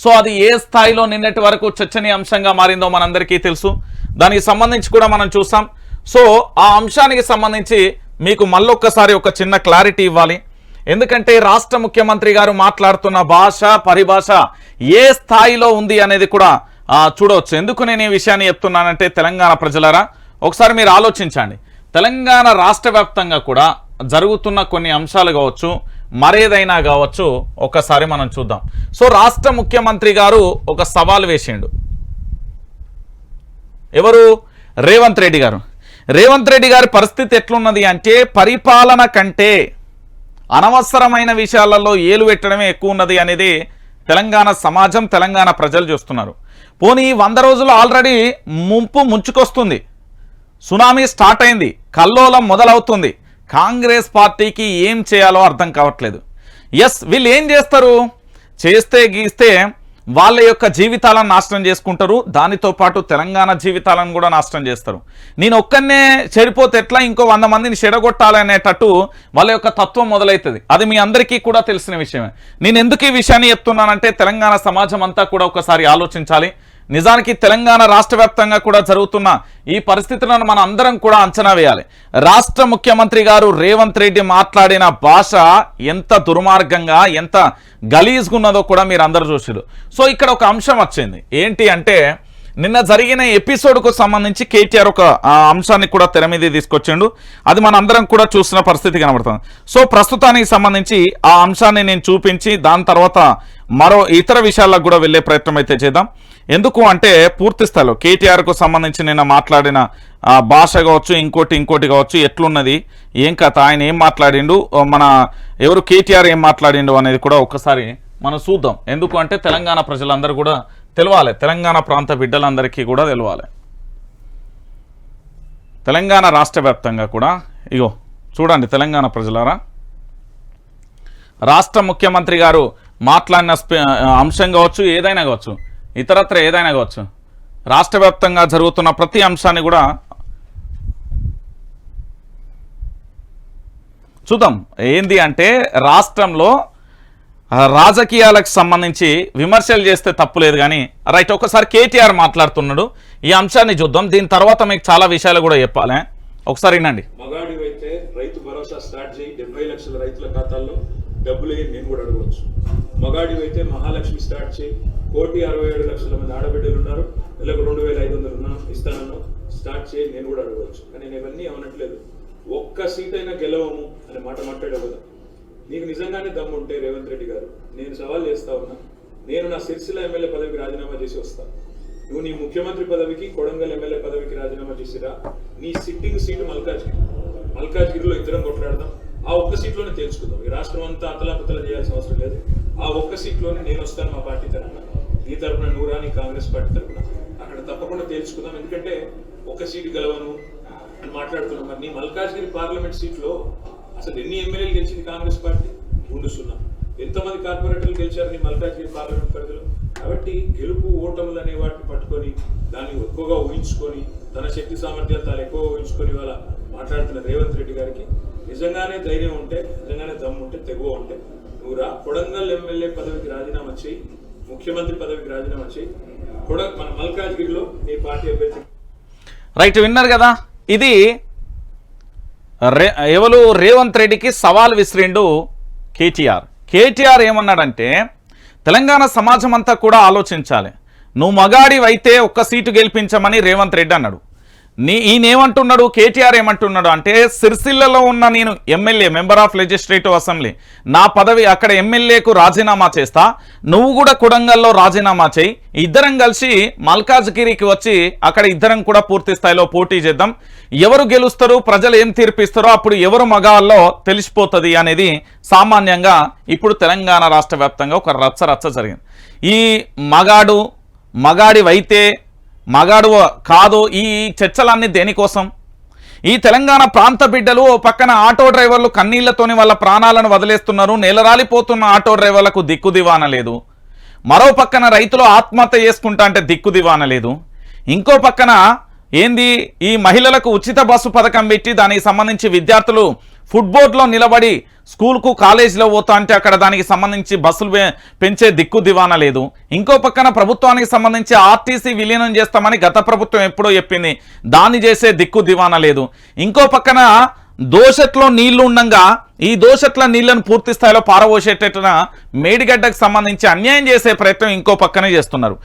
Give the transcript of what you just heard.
So అది ఏ స్థాయిలో నిన్నటి వరకు చర్చనీయాంశంగా మారిందో మనందరికీ తెలుసు. దానికి సంబంధించి కూడా మనం చూసాం సో ఆ అంశానికి సంబంధించి మీకు మళ్ళొక్కసారి ఒక చిన్న క్లారిటీ ఇవ్వాలి. ఎందుకంటే రాష్ట్ర ముఖ్యమంత్రి గారు మాట్లాడుతున్న భాష పరిభాష ఏ స్థాయిలో ఉంది అనేది కూడా చూడవచ్చు. ఎందుకు నేను ఈ విషయాన్ని చెప్తున్నానంటే తెలంగాణ ప్రజలరా ఒకసారి మీరు ఆలోచించండి. తెలంగాణ రాష్ట్ర కూడా జరుగుతున్న కొన్ని అంశాలు కావచ్చు మరేదైనా కావచ్చు ఒకసారి మనం చూద్దాం. సో రాష్ట్ర ముఖ్యమంత్రి గారు ఒక సవాల్ వేసిండు. ఎవరు? రేవంత్ రెడ్డి గారు. రేవంత్ రెడ్డి గారి పరిస్థితి ఎట్లున్నది అంటే పరిపాలన కంటే అనవసరమైన విషయాలలో ఏలు పెట్టడమే ఎక్కువ ఉన్నది అనేది తెలంగాణ సమాజం తెలంగాణ ప్రజలు చూస్తున్నారు. పోనీ వంద రోజులు ఆల్రెడీ ముంపు ముంచుకొస్తుంది. సునామీ స్టార్ట్ అయింది. కల్లోలం మొదలవుతుంది. కాంగ్రెస్ పార్టీకి ఏం చేయాలో అర్థం కావట్లేదు. ఎస్ వీళ్ళు ఏం చేస్తారు? చేస్తే గీస్తే వాళ్ళ యొక్క జీవితాలను నాశనం చేసుకుంటారు. దానితో పాటు తెలంగాణ జీవితాలను కూడా నాశనం చేస్తారు. నేను ఒక్కనే చెడిపోతే ఎట్లా ఇంకో వంద మందిని చెడగొట్టాలనేటట్టు వాళ్ళ యొక్క తత్వం మొదలవుతుంది అది మీ అందరికీ కూడా తెలిసిన విషయమే. నేను ఎందుకు ఈ విషయాన్ని చెప్తున్నానంటే తెలంగాణ సమాజం అంతా కూడా ఒకసారి ఆలోచించాలి. నిజానికి తెలంగాణ రాష్ట్ర వ్యాప్తంగా కూడా జరుగుతున్న ఈ పరిస్థితులను మనం అందరం కూడా అంచనా వేయాలి. రాష్ట్ర ముఖ్యమంత్రి గారు రేవంత్ రెడ్డి మాట్లాడిన భాష ఎంత దుర్మార్గంగా ఎంత గలీజ్గా ఉన్నదో కూడా మీరు అందరు చూసారు సో ఇక్కడ ఒక అంశం వచ్చింది. ఏంటి అంటే నిన్న జరిగిన ఎపిసోడ్కు సంబంధించి కేటీఆర్ ఒక అంశాన్ని కూడా తెర మీద తీసుకొచ్చిండు. అది మన అందరం కూడా చూసిన పరిస్థితి కనబడుతుంది. సో ప్రస్తుతానికి సంబంధించి ఆ అంశాన్ని నేను చూపించి దాని తర్వాత మరో ఇతర విషయాలకు కూడా వెళ్ళే ప్రయత్నం అయితే చేద్దాం. ఎందుకు అంటే పూర్తి స్థాయిలో కేటీఆర్కు సంబంధించి నిన్న మాట్లాడిన భాష కావచ్చు ఇంకోటి ఇంకోటి కావచ్చు ఎట్లున్నది ఏం కథ ఆయన ఏం మాట్లాడిండు మన ఎవరు కేటీఆర్ ఏం మాట్లాడిండు అనేది కూడా ఒకసారి మనం చూద్దాం. ఎందుకు అంటే తెలంగాణ ప్రజలందరూ కూడా తెలవాలి. తెలంగాణ ప్రాంత బిడ్డలందరికీ కూడా తెలవాలి. తెలంగాణ రాష్ట్ర కూడా ఇగో చూడండి తెలంగాణ ప్రజలారా. రాష్ట్ర ముఖ్యమంత్రి గారు మాట్లాడిన అంశం కావచ్చు ఏదైనా కావచ్చు ఇతరత్ర ఏదైనా కావచ్చు. రాష్ట్ర వ్యాప్తంగా జరుగుతున్న ప్రతి అంశాన్ని కూడా చూద్దాం. ఏంది అంటే రాష్ట్రంలో రాజకీయాలకు సంబంధించి విమర్శలు చేస్తే తప్పులేదు కానీ రైట్ ఒకసారి కేటీఆర్ మాట్లాడుతున్నాడు. ఈ అంశాన్ని చూద్దాం. దీని తర్వాత మీకు చాలా విషయాలు కూడా చెప్పాలి. ఒకసారి వినండి. రైతు భరోసా స్టార్ట్ చేయి డెబ్బై లక్షల రైతుల ఖాతాల్లో డబ్బులు నేను కూడా అడగవచ్చు. మగాడివైతే మహాలక్ష్మి స్టార్ట్ చేయి కోటి అరవై ఏడు లక్షల మంది ఆడబిడ్డలు ఉన్నారు. నెలకు రెండు వేల ఐదు వందలు ఉన్నాను ఇస్తానన్నా స్టార్ట్ చేయి నేను కూడా అడగవచ్చు. కానీ నేను ఇవన్నీ అవనట్లేదు ఒక్క సీట్ అయినా గెలవము అనే మాట మాట్లాడావు నీకు నిజంగానే దమ్ము ఉంటే రేవంత్ రెడ్డి గారు నేను సవాల్ చేస్తా ఉన్నా. నేను నా సిరిసిల్ల ఎమ్మెల్యే పదవికి రాజీనామా చేసి వస్తాను నువ్వు నీ ముఖ్యమంత్రి పదవికి కొడంగల్ ఎమ్మెల్యే పదవికి రాజీనామా చేసిరా. నీ సిట్టింగ్ సీటు మల్కాజ్గిరి. మల్కాజ్గిరిలో ఇద్దరం కొట్లాడదాం. ఆ ఒక్క సీట్లోనే తేల్చుకుందాం. ఈ రాష్ట్రం అంతా అతలాపతల చేయాల్సిన అవసరం లేదు. ఆ ఒక్క సీట్లోనే నేను వస్తాను మా పార్టీ తరఫున. నీ తరఫున నువ్వు నీ కాంగ్రెస్ పార్టీ తరఫున అక్కడ తప్పకుండా తేల్చుకుందాం. ఎందుకంటే ఒక సీటు గెలవను అని మాట్లాడుతున్నాం. మరి నీ మల్కాజ్గిరి పార్లమెంట్ సీట్లో అసలు ఎన్ని ఎమ్మెల్యేలు గెలిచింది కాంగ్రెస్ పార్టీ? రెండు సున్నా. ఎంతమంది కార్పొరేటర్లు గెలిచారు నీ మల్కాజ్గిరి పార్లమెంట్ పరిధిలో? కాబట్టి గెలుపు ఓటములు అనే వాటిని పట్టుకొని దాన్ని ఎక్కువగా ఊహించుకొని తన శక్తి సామర్థ్యాలు తాను ఎక్కువగా ఊహించుకొని వాళ్ళ మాట్లాడుతున్న రేవంత్ రెడ్డి గారికి నిజంగానే ధైర్యం ఉంటే నిజంగానే దమ్ము ఉంటే తెగువ ఉంటే నువ్వు రా. కొడంగల్ ఎమ్మెల్యే పదవికి రాజీనామా చేయి. ముఖ్యమంత్రి పదవికి రాజీనామా చేయి. కూడా మన మల్కాజ్గిరిలో మీ పార్టీ అభ్యర్థి రైట్ విన్నారు కదా? ఇది రే ఎవరు? రేవంత్ రెడ్డికి సవాల్ విసిరిండు కేటీఆర్. కేటీఆర్ ఏమన్నాడంటే తెలంగాణ సమాజం అంతా కూడా ఆలోచించాలి. నువ్వు మగాడివైతే ఒక్క సీటు గెలిపించమని రేవంత్ రెడ్డి అన్నాడు. నీ ఈయనేమంటున్నాడు? కేటీఆర్ ఏమంటున్నాడు అంటే సిరిసిల్లలో ఉన్న నేను MLA member of legislative assembly. నా పదవి అక్కడ ఎమ్మెల్యేకు రాజీనామా చేస్తా. నువ్వు కూడా కుడంగల్లో రాజీనామా చేయి. ఇద్దరం కలిసి మల్కాజ్గిరికి వచ్చి అక్కడ ఇద్దరం కూడా పూర్తి స్థాయిలో పోటీ చేద్దాం. ఎవరు గెలుస్తారు ప్రజలు ఏం తీర్పిస్తారో అప్పుడు ఎవరు మగాల్లో తెలిసిపోతుంది అనేది సామాన్యంగా ఇప్పుడు తెలంగాణ రాష్ట్ర వ్యాప్తంగా ఒక రచ్చ రచ్చ జరిగింది. ఈ మగాడు మగాడివైతే మగాడు కాదు ఈ చర్చలన్నీ దేనికోసం? ఈ తెలంగాణ ప్రాంత బిడ్డలు ఓ పక్కన ఆటో డ్రైవర్లు కన్నీళ్ళతోని వాళ్ళ ప్రాణాలను వదిలేస్తున్నారు నేలరాలిపోతున్న ఆటో డ్రైవర్లకు దిక్కు దివాన లేదు. మరో పక్కన రైతులు ఆత్మహత్య చేసుకుంటా అంటే దిక్కు దివాన లేదు. ఇంకో పక్కన ఏంది ఈ మహిళలకు ఉచిత బస్సు పథకం పెట్టి దానికి సంబంధించి విద్యార్థులు ఫుడ్ బోర్డ్లో నిలబడి స్కూల్కు కాలేజీలో పోతా అంటే అక్కడ దానికి సంబంధించి బస్సులు పెంచే దిక్కు దివానా లేదు. ఇంకో పక్కన ప్రభుత్వానికి సంబంధించి ఆర్టీసీ విలీనం చేస్తామని గత ప్రభుత్వం ఎప్పుడో చెప్పింది. దాన్ని చేసే దిక్కు దివానా లేదు. ఇంకో పక్కన దోషట్లో నీళ్ళు ఉండగా ఈ దోషట్ల నీళ్ళను పూర్తి స్థాయిలో పారబోసేటట్టున మేడిగడ్డకు సంబంధించి అన్యాయం చేసే ప్రయత్నం ఇంకో పక్కనే చేస్తున్నారు.